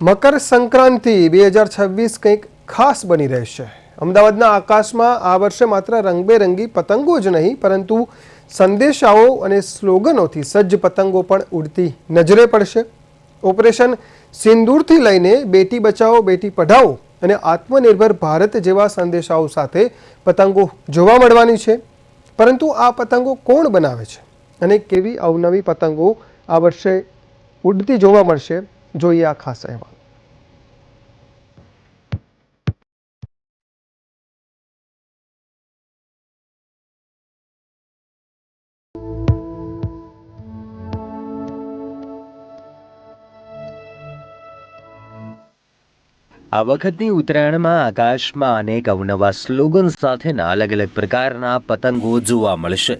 મકર સંક્રાંતિ બે હજાર છવ્વીસ કંઈક ખાસ બની રહેશે. અમદાવાદના આકાશમાં આ વર્ષે માત્ર રંગબેરંગી પતંગો જ નહીં, પરંતુ સંદેશાઓ અને સ્લોગનોથી સજ્જ પતંગો પણ ઉડતી નજરે પડશે. ઓપરેશન સિંદૂરથી લઈને બેટી બચાવો, બેટી પઢાઓ અને આત્મનિર્ભર ભારત જેવા સંદેશાઓ સાથે પતંગો જોવા મળવાની છે. પરંતુ આ પતંગો કોણ બનાવે છે? અને કેવી અવનવી પતંગો આ વર્ષે ઉડતી જોવા મળશે? જોઈએ આ ખાસ અહેવાલ. આ વખતની ઉત્તરાયણમાં આકાશમાં અનેક અવનવા સ્લોગન સાથેના અલગ અલગ પ્રકારના પતંગો જોવા મળશે.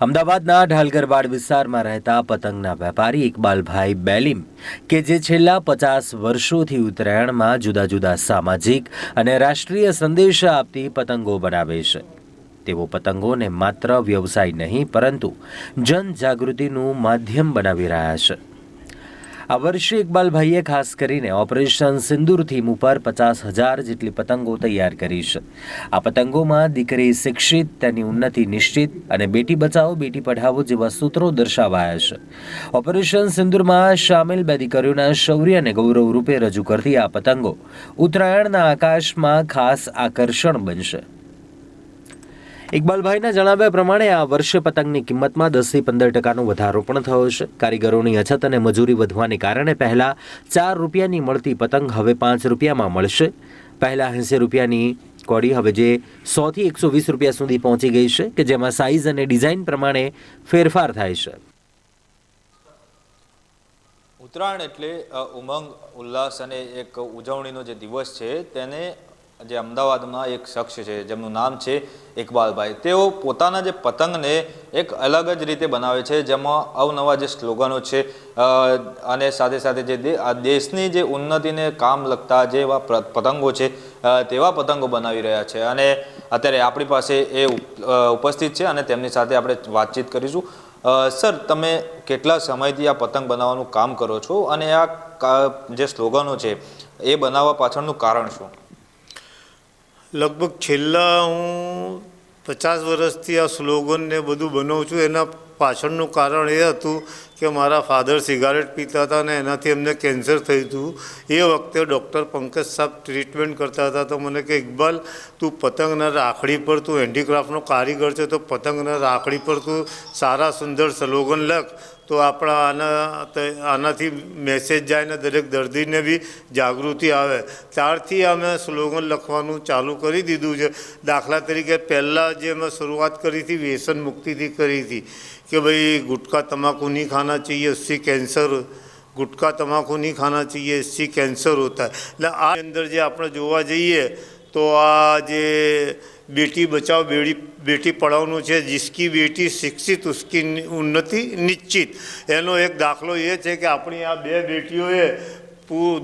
અમદાવાદના ઢાલગરવાડ વિસ્તારમાં રહેતા પતંગના વેપારી ઇકબાલભાઈ બેલીમ, કે જે છેલ્લા પચાસ વર્ષોથી ઉત્તરાયણમાં જુદા જુદા સામાજિક અને રાષ્ટ્રીય સંદેશ આપતી પતંગો બનાવે છે. તેઓ પતંગોને માત્ર વ્યવસાય નહીં, પરંતુ જનજાગૃતિનું માધ્યમ બનાવી રહ્યા છે. આ વર્ષે ઇકબાલભાઈએ ખાસ કરીને ઓપરેશન સિંદૂર થીમ ઉપર પચાસ હજાર જેટલી પતંગો તૈયાર કરી છે આ પતંગોમાં દીકરી શિક્ષિત, તેની ઉન્નતિ નિશ્ચિત અને બેટી બચાવો, બેટી પઢાવો જેવા સૂત્રો દર્શાવાયા છે. ઓપરેશન સિંદૂરમાં સામેલ બે દીકરીઓના શૌર્ય અને ગૌરવ રૂપે રજૂ કરતી આ પતંગો ઉત્તરાયણના આકાશમાં ખાસ આકર્ષણ બનશે. ઇકબાલભાઈના જણાવ્યા પ્રમાણે આ વર્ષે પતંગની કિંમતમાં દસથી પંદર ટકાનો વધારો પણ થયો છે. કારીગરોની અછત અને મજૂરી વધવાને કારણે પહેલા ચાર રૂપિયાની મળતી પતંગ હવે પાંચ રૂપિયામાં મળશે. પહેલા એંસી રૂપિયાની કોડી હવે જે સોથી એકસો વીસ રૂપિયા સુધી પહોંચી ગઈ છે કે જેમાં સાઇઝ અને ડિઝાઇન પ્રમાણે ફેરફાર થાય છે. ઉત્તરાયણ એટલે ઉમંગ, ઉલ્લાસ અને એક ઉજવણીનો જે દિવસ છે, તેને જે અમદાવાદમાં એક શખ્સ છે, જેમનું નામ છે ઇકબાલભાઈ. તેઓ પોતાના જે પતંગને એક અલગ જ રીતે બનાવે છે, જેમાં અવનવા જે સ્લોગનો છે અને સાથે સાથે જે દેશની જે ઉન્નતિને કામ લગતા જે એવા પતંગો છે તેવા પતંગો બનાવી રહ્યા છે. અને અત્યારે આપણી પાસે એ ઉપસ્થિત છે અને તેમની સાથે આપણે વાતચીત કરીશું. સર, તમે કેટલા સમયથી આ પતંગ બનાવવાનું કામ કરો છો? અને આ જે સ્લોગનો છે, એ બનાવવા પાછળનું કારણ શું? લગભગ છેલ્લા હું પચાસ વર્ષથી આ સ્લોગનને બધું બનાવું છું, એના પાછળનું કારણ એ હતું કે મારા ફાધર સિગારેટ પીતા હતા ને એનાથી એમને કેન્સર થયું હતું. એ વખતે ડૉક્ટર પંકજ સાહેબ ટ્રીટમેન્ટ કરતા હતા, તો મને કે ઇકબાલ, તું પતંગના રાખડી પર તું હેન્ડીક્રાફ્ટનો કારીગર છે, તો પતંગના રાખડી પર તું સારા સુંદર સ્લોગન લખ. તો આપણા આના આનાથી મેસેજ જાય ને દરેક દર્દીને બી જાગૃતિ આવે. ત્યારથી અમે સ્લોગન લખવાનું ચાલુ કરી દીધું છે. દાખલા તરીકે પહેલાં જે મેં શરૂઆત કરી હતી, વ્યસન મુક્તિથી કરી હતી, કે ભાઈ ગુટકા તમાકુ નહીં ખાના ચાહીએ સી કેન્સર ગુટકા તમાકુ નહીં ખાના ચાહીએ સી કેન્સર હોતા. એટલે આ અંદર જે આપણે જોવા જઈએ તો આ જે બેટી બચાવ બેટી બેટી પઢાવનું છે, જિસકી બેટી શિક્ષિત, ઉસકી ઉન્નતિ નિશ્ચિત. એનો એક દાખલો એ છે કે આપણી આ બે બેટીઓએ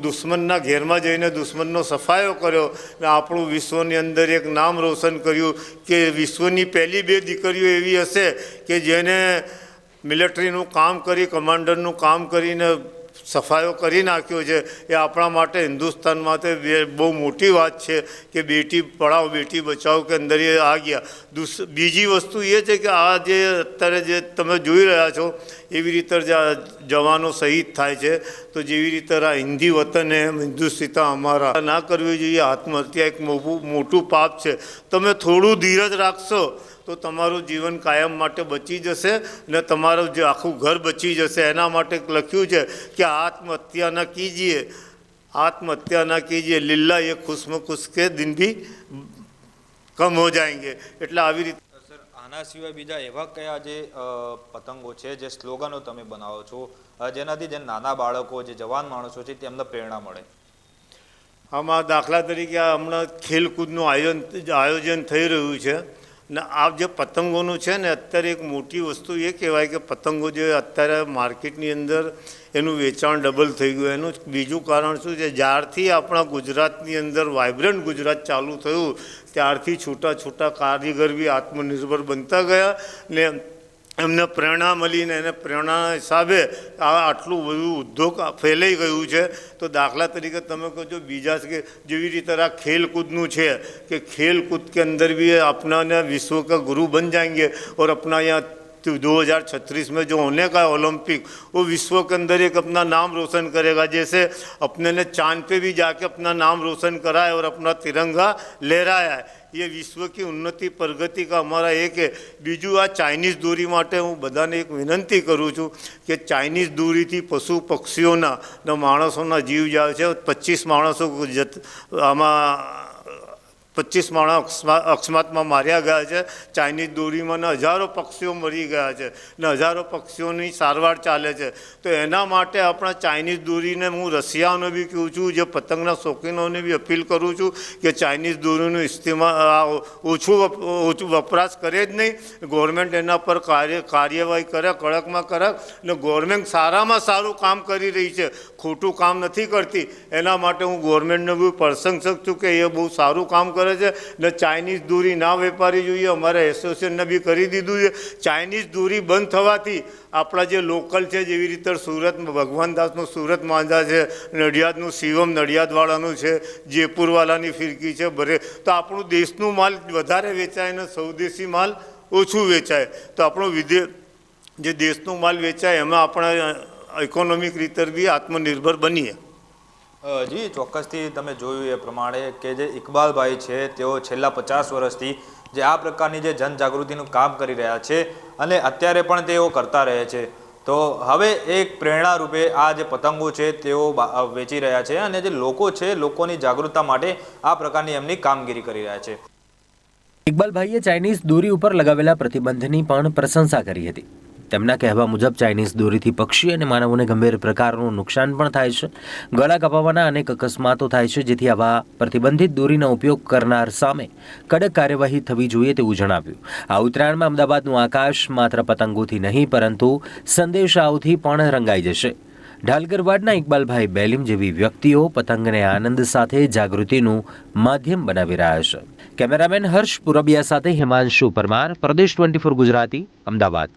દુશ્મનના ઘેરમાં જઈને દુશ્મનનો સફાયો કર્યો ને આપણું વિશ્વની અંદર એક નામ રોશન કર્યું કે વિશ્વની પહેલી બે દીકરીઓ એવી હશે કે જેને મિલિટરીનું કામ કરી, કમાન્ડરનું કામ કરીને સફાયો કરી નાખ્યો છે. એ આપણા માટે હિન્દુસ્તાન માટે બહુ મોટી વાત છે કે બેટી પઢાઓ, બેટી બચાવો કે અંદર એ આ ગયા. દુસ, બીજી વસ્તુ એ છે કે આ જે અત્યારે જે તમે જોઈ રહ્યા છો એવી રીતે જ આ જવાનો શહીદ થાય છે. તો જેવી રીતે આ હિન્દી વતન હે હિન્દુસ્તા અમારા. ના કરવી જોઈએ, આત્મહત્યા એક મોટું પાપ છે. તમે થોડું ધીરજ રાખશો તો તમારું જીવન કાયમ માટે બચી જશે ને તમારું જે આખું ઘર બચી જશે. એના માટે લખ્યું છે કે આત્મહત્યા ન કીજીએ. આત્મહત્યા ન કીજીએ. લીલા એ ખુશમ ખુશ કે દિન ભી કમ હો જાયંગે. એટલે આવી રીતે આના સિવાય બીજા એવા કયા જે પતંગો છે, જે સ્લોગનો તમે બનાવો છો જેનાથી જે નાના બાળકો, જે જવાન માણસો છે, તેમને પ્રેરણા મળે? આમાં દાખલા તરીકે હમણાં ખેલકૂદનું આયોજન આયોજન થઈ રહ્યું છે. ને, આ જે પતંગોનું છે ને, અત્યારે એક મોટી વસ્તુ એ કહેવાય કે પતંગો જે અત્યારે માર્કેટની અંદર એનું વેચાણ ડબલ થઈ ગયું. એનું બીજું કારણ શું છે? જ્યારથી આપણા ગુજરાતની અંદર વાઇબ્રન્ટ ગુજરાત ચાલુ થયું, ત્યારથી છૂટા છૂટા કારીગર બી આત્મનિર્ભર બનતા ગયા ને એમને પ્રેરણા મળીને એને પ્રેરણા હિસાબે આ આટલું બધું ઉદ્યોગ ફેલાઈ ગયું છે. તો દાખલા તરીકે તમે કહો છો બીજા કે જેવી રીતે આ ખેલકૂદનું છે કે ખેલકૂદ કે અંદર બી આપણાને વિશ્વ કે ગુરુ બન જાયંગે ઓર આપણા અહીંયા दो हजार छत्तीस में जो होने का है ओलंपिक वो विश्व के अंदर एक अपना नाम रोशन करेगा जैसे अपने ने चांद पे भी जाके अपना नाम रोशन करा है और अपना तिरंगा लहराया है ये વિશ્વ की ઉન્નતિ પ્રગતિ का અમારા એક है બીજું આ ચાઇનીઝ દોરી માટે હું બધાને એક વિનંતી કરું છું કે ચાઇનીઝ દોરીથી પશુ પક્ષીઓના ને માણસોના જીવ જાય છે પચીસ માણસો જત આમાં પચીસ માણસ અકસ્મા- અકસ્માતમાં માર્યા ગયા છે. ચાઇનીઝ દોરીમાં ને હજારો પક્ષીઓ મરી ગયા છે ને હજારો પક્ષીઓની સારવાર ચાલે છે. તો એના માટે આપણા ચાઇનીઝ દોરીને હું રશિયાઓને બી કહું છું, જે પતંગના શોખીનોને બી અપીલ કરું છું કે ચાઇનીઝ દોરીનું ઇસ્તેમાલ ઓછું ઓછું વપરાશ કરે જ નહીં. ગવર્મેન્ટ એના પર કાર્ય, કાર્યવાહી કરે, કડકમાં કડક ને ગવર્મેન્ટ સારામાં સારું કામ કરી રહી છે. ખોટું કામ નથી કરતી. એના માટે હું ગવર્મેન્ટને બી પ્રશંસક છું કે એ બહુ સારું કામ કરે છે? ને ચાઇનીઝ દોરી ના વેપારી જોઈએ, અમારે એસોસિએશનને બી કરી દીધું છે. ચાઇનીઝ દોરી બંધ થવાથી આપણા જે લોકલ છે, જેવી રીતે સુરતમાં ભગવાનદાસનું સુરત માંજા છે, નડિયાદનું શિવમ નડિયાદવાળાનું છે જયપુરવાલાની ફિરકી છે, ભરે. તો આપણું દેશનું માલ વધારે વેચાય ને સ્વદેશી માલ ઓછું વેચાય. તો આપણું વિદે, જે દેશનું માલ વેચાય, એમાં આપણે ઇકોનોમિક રીતે બી આત્મનિર્ભર બનીએ. જી, ચોક્કસથી તમે જોયું એ પ્રમાણે કે જે ઇકબાલભાઈ છે, તેઓ છેલ્લા પચાસ વર્ષથી જે આ પ્રકારની જે જનજાગૃતિનું કામ કરી રહ્યા છે અને અત્યારે પણ તેઓ કરતા રહે છે. તો હવે એક પ્રેરણા રૂપે આ જે પતંગો છે, તેઓ વેચી રહ્યા છે અને જે લોકો છે, લોકોની જાગૃતતા માટે આ પ્રકારની એમની કામગીરી કરી રહ્યા છે. ઇકબાલભાઈએ ચાઇનીઝ દોરી ઉપર લગાવેલા પ્રતિબંધની પણ પ્રશંસા કરી હતી. તેમના કહેવા મુજબ ચાઇનીઝ દોરીથી પક્ષી અને માનવોને ગંભીર પ્રકારનું નુકસાન પણ થાય છે. ગળા કપાવવાના અનેક અકસ્માતો થાય છે, જેથી આવા પ્રતિબંધિત દોરીનો ઉપયોગ કરનાર સામે કડક કાર્યવાહી થવી જોઈએ તેવું જણાવ્યું. આ ઉત્તરાયણમાં અમદાવાદનું આકાશ માત્ર પતંગોથી નહીં, પરંતુ સંદેશાઓથી પણ રંગાઈ જશે. ઢાલગરવાડના ઇકબાલભાઈ બેલીમ જેવી વ્યક્તિઓ પતંગને આનંદ સાથે, જાગૃતિનું માધ્યમ બનાવી રહ્યા છે. કેમેરામેન હર્ષ પુરબિયા સાથે હિમાંશુ પરમાર, પ્રદેશ ટ્વેન્ટી ગુજરાતી, અમદાવાદ.